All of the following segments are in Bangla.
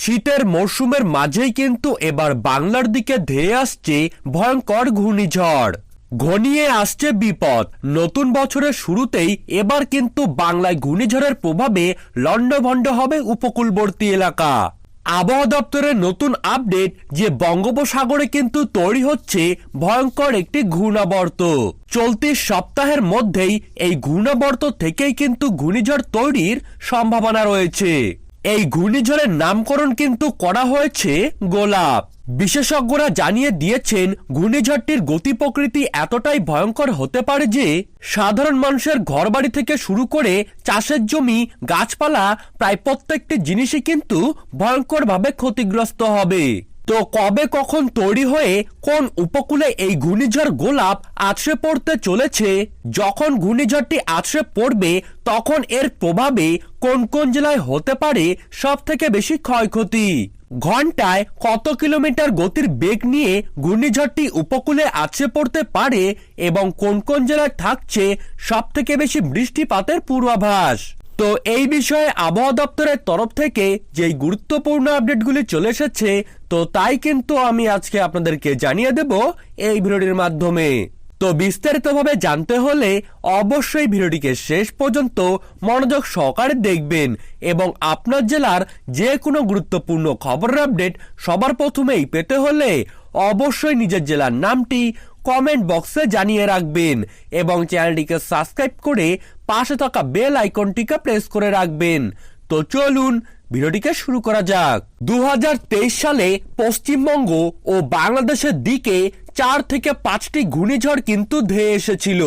শীতের মরশুমের মাঝেই কিন্তু এবার বাংলার দিকে ধেয়ে আসছে ভয়ঙ্কর ঘূর্ণিঝড়। ঘনিয়ে আসছে বিপদ। নতুন বছরের শুরুতেই এবার কিন্তু বাংলায় ঘূর্ণিঝড়ের প্রভাবে লণ্ডভণ্ড হবে উপকূলবর্তী এলাকা। আবহাওয়া দপ্তরের নতুন আপডেট যে বঙ্গোপসাগরে কিন্তু তৈরি হচ্ছে ভয়ঙ্কর একটি ঘূর্ণাবর্ত। চলতি সপ্তাহের মধ্যেই এই ঘূর্ণাবর্ত থেকেই কিন্তু ঘূর্ণিঝড় তৈরির সম্ভাবনা রয়েছে। এই ঘূর্ণিঝড়ের নামকরণ কিন্তু করা হয়েছে গোলাপ। বিশেষজ্ঞরা জানিয়ে দিয়েছেন, ঘূর্ণিঝড়টির গতি প্রকৃতি এতটাই ভয়ঙ্কর হতে পারে যে, সাধারণ মানুষের ঘরবাড়ি থেকে শুরু করে চাষের জমি, গাছপালা, প্রায় প্রত্যেকটি জিনিসই কিন্তু ভয়ঙ্করভাবে ক্ষতিগ্রস্ত হবে। তো কবে কখন তৈরি হয়ে কোন উপকূলে এই ঘূর্ণিঝড় গোলাপ আছড়ে পড়তে চলেছে? যখন ঘূর্ণিঝড়টি আছড়ে পড়বে, তখন এর প্রভাবে কোন কোন জেলায় হতে পারে সব থেকে বেশি ক্ষয়ক্ষতি? ঘন্টায় কত কিলোমিটার গতির বেগ নিয়ে ঘূর্ণিঝড়টি উপকূলে আছড়ে পড়তে পারে এবং কোন কোন জেলায় থাকছে সব থেকে বেশি বৃষ্টিপাতের পূর্বাভাস? তো এই বিষয়ে আবহাওয়া দপ্তরের তরফ থেকে যেই গুরুত্বপূর্ণ আপডেটগুলি চলে এসেছে, তো তাই কিন্তু আমি আজকে আপনাদেরকে জানিয়ে দেব এই ভিডিওটির মাধ্যমে। তো বিস্তারিতভাবে জানতে হলে অবশ্যই ভিডিওটিকে শেষ পর্যন্ত মনোযোগ সহকারে দেখবেন এবং আপনার জেলার যে কোনো গুরুত্বপূর্ণ খবরের আপডেট সবার প্রথমেই পেতে হলে অবশ্যই নিজের জেলার নামটি কমেন্ট বক্সে জানিয়ে রাখবেন এবং চ্যানেলটিকে সাবস্ক্রাইব করে পাশে থাকা বেল আইকনটিকে প্রেস করে রাখবেন। তো চলুন, ভিডিওটিকে শুরু করা যাক। দু হাজার তেইশ সালে পশ্চিমবঙ্গ ও বাংলাদেশের দিকে চার থেকে পাঁচটি ঘূর্ণিঝড় কিন্তু ধেয়ে এসেছিল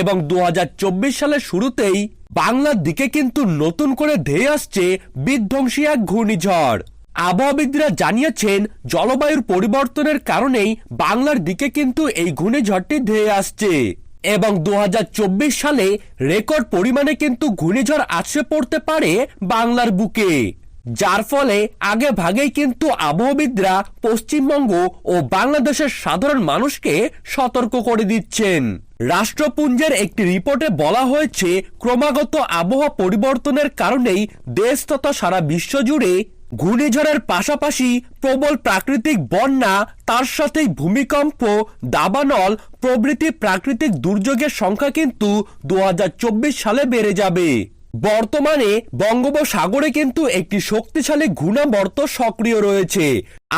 এবং দু হাজার চব্বিশ সালের শুরুতেই বাংলার দিকে কিন্তু নতুন করে ধেয়ে আসছে বিধ্বংসী এক ঘূর্ণিঝড়। আবহাওয়াবিদরা জানিয়েছেন, জলবায়ুর পরিবর্তনের কারণেই বাংলার দিকে কিন্তু এই ঘূর্ণিঝড়টি ধেয়ে আসছে। এবং দু হাজার চব্বিশ সালে রেকর্ড পরিমাণে কিন্তু ঘূর্ণিঝড় আছড়ে পড়তে পারে বাংলার বুকে। যার ফলে আগে ভাগেই কিন্তু আবহাওয়াবিদরা পশ্চিমবঙ্গ ও বাংলাদেশের সাধারণ মানুষকে সতর্ক করে দিচ্ছেন। রাষ্ট্রপুঞ্জের একটি রিপোর্টে বলা হয়েছে, ক্রমাগত আবহাওয়া পরিবর্তনের কারণেই দেশ তথা সারা বিশ্ব জুড়ে ঘূর্ণিঝড়ের পাশাপাশি প্রবল প্রাকৃতিক বন্যা, তার সাথেই ভূমিকম্প, দাবানল প্রভৃতি প্রাকৃতিক দুর্যোগের সংখ্যা কিন্তু দু হাজার চব্বিশ সালে বেড়ে যাবে। বর্তমানে বঙ্গোপসাগরে কিন্তু একটি শক্তিশালী ঘূর্ণাবর্ত সক্রিয় রয়েছে।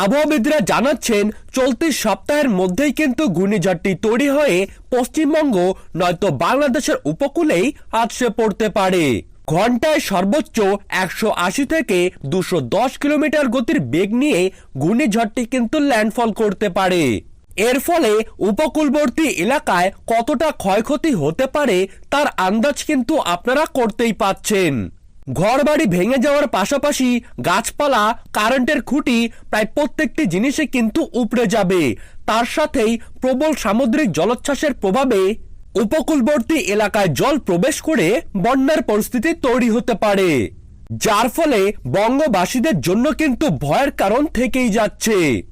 আবহাওয়াবিদরা জানাচ্ছেন, চলতি সপ্তাহের মধ্যেই কিন্তু ঘূর্ণিঝড়টি তৈরি হয়ে পশ্চিমবঙ্গ, নয়তো বাংলাদেশের উপকূলেই আছড়ে পড়তে পারে। ঘন্টায় সর্বোচ্চ একশো আশি থেকে দুশো দশ কিলোমিটার গতির বেগ নিয়ে ঘূর্ণিঝড়টি কিন্তু ল্যান্ডফল করতে পারে। এর ফলে উপকূলবর্তী এলাকায় কতটা ক্ষয়ক্ষতি হতে পারে তার আন্দাজ কিন্তু আপনারা করতেই পাচ্ছেন। ঘরবাড়ি ভেঙে যাওয়ার পাশাপাশি গাছপালা, কারেন্টের খুঁটি প্রায় প্রত্যেকটি জিনিসে কিন্তু উপড়ে যাবে। তার সাথেই প্রবল সামুদ্রিক জলোচ্ছ্বাসের প্রভাবে উপকূলবর্তী এলাকায় জল প্রবেশ করে বন্যার পরিস্থিতি তৈরি হতে পারে, যার ফলে বঙ্গবাসীদের জন্য কিন্তু ভয়ের কারণ থেকেই যাচ্ছে।